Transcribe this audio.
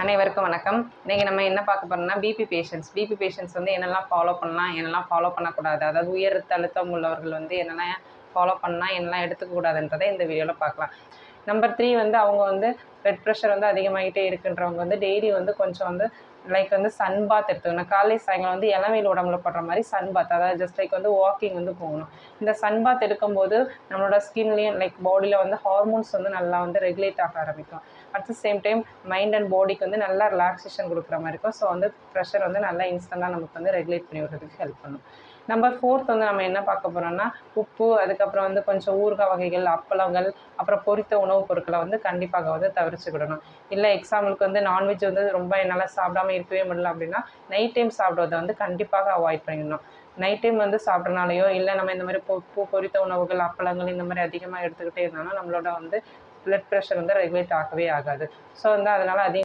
அனைவருக்கும் வணக்கம். இன்றைக்கி நம்ம என்ன பார்க்க போறோம்னா பிபி பேஷண்ட்ஸ் பிபி பேஷண்ட்ஸ் வந்து என்னெல்லாம் ஃபாலோ பண்ணலாம் என்னெல்லாம் ஃபாலோ பண்ணக்கூடாது? அதாவது உயர் ரத்த அழுத்தம் உள்ளவர்கள் வந்து என்னெல்லாம் ஃபாலோ பண்ணலாம் என்னெல்லாம் எடுத்துக்கக்கூடாதுன்றதை இந்த வீடியோவில் பார்க்கலாம். நம்பர் த்ரீ வந்து அவங்க வந்து பிளட் ப்ரெஷர் வந்து அதிகமாகிட்டே இருக்குன்றவங்க வந்து டெய்லி வந்து கொஞ்சம் வந்து லைக் வந்து சன் பாத் எடுத்துக்கணும். காலை சாயங்காலம் வந்து இளமையில் உடம்புல படுற மாதிரி சன் பாத் அதாவது ஜஸ்ட் லைக் வந்து வாக்கிங் வந்து போகணும். இந்த சன் பாத் எடுக்கும்போது நம்மளோட ஸ்கின்லேயும் லைக் பாடியில் வந்து ஹார்மோன்ஸ் வந்து நல்லா வந்து ரெகுலேட் ஆக ஆரம்பிக்கும். At the same time mind and பாடிக்கு வந்து நல்லா ரிலாக்ஸேஷன் கொடுக்குற மாதிரி இருக்கும். ஸோ வந்து ப்ரெஷர் வந்து நல்லா இன்ஸ்டண்ட்டாக நமக்கு வந்து ரெகுலேட் பண்ணி விடுறதுக்கு ஹெல்ப் பண்ணும். நம்பர் ஃபோர்த் வந்து நம்ம என்ன பார்க்க போகிறோம்னா உப்பு அதுக்கப்புறம் வந்து கொஞ்சம் ஊறுகாய் வகைகள் அப்பளங்கள் அப்புறம் பொரித்த உணவுப் பொருட்களை வந்து கண்டிப்பாக வந்து தவிர குறைச்சிக்கிடணும் இல்லை எக்ஸாம்பிளுக்கு வந்து நான்வெஜ் வந்து ரொம்ப என்னால் சாப்பிடாம இருக்கவே முடியல அப்படின்னா நைட் டைம் சாப்பிட்றத வந்து கண்டிப்பாக அவாய்ட் பண்ணிடணும். நைட் டைம் வந்து சாப்பிட்றனாலையோ இல்லை நம்ம இந்த மாதிரி பொ- பூ பொரித்த உணவுகள் அப்பளங்கள் இந்த மாதிரி அதிகமாக எடுத்துக்கிட்டே இருந்தாலும் நம்மளோட வந்து பிளட் ப்ரெஷர் வந்து ரெகுலேட் ஆகவே ஆகாது. ஸோ வந்து அதனால் அதிக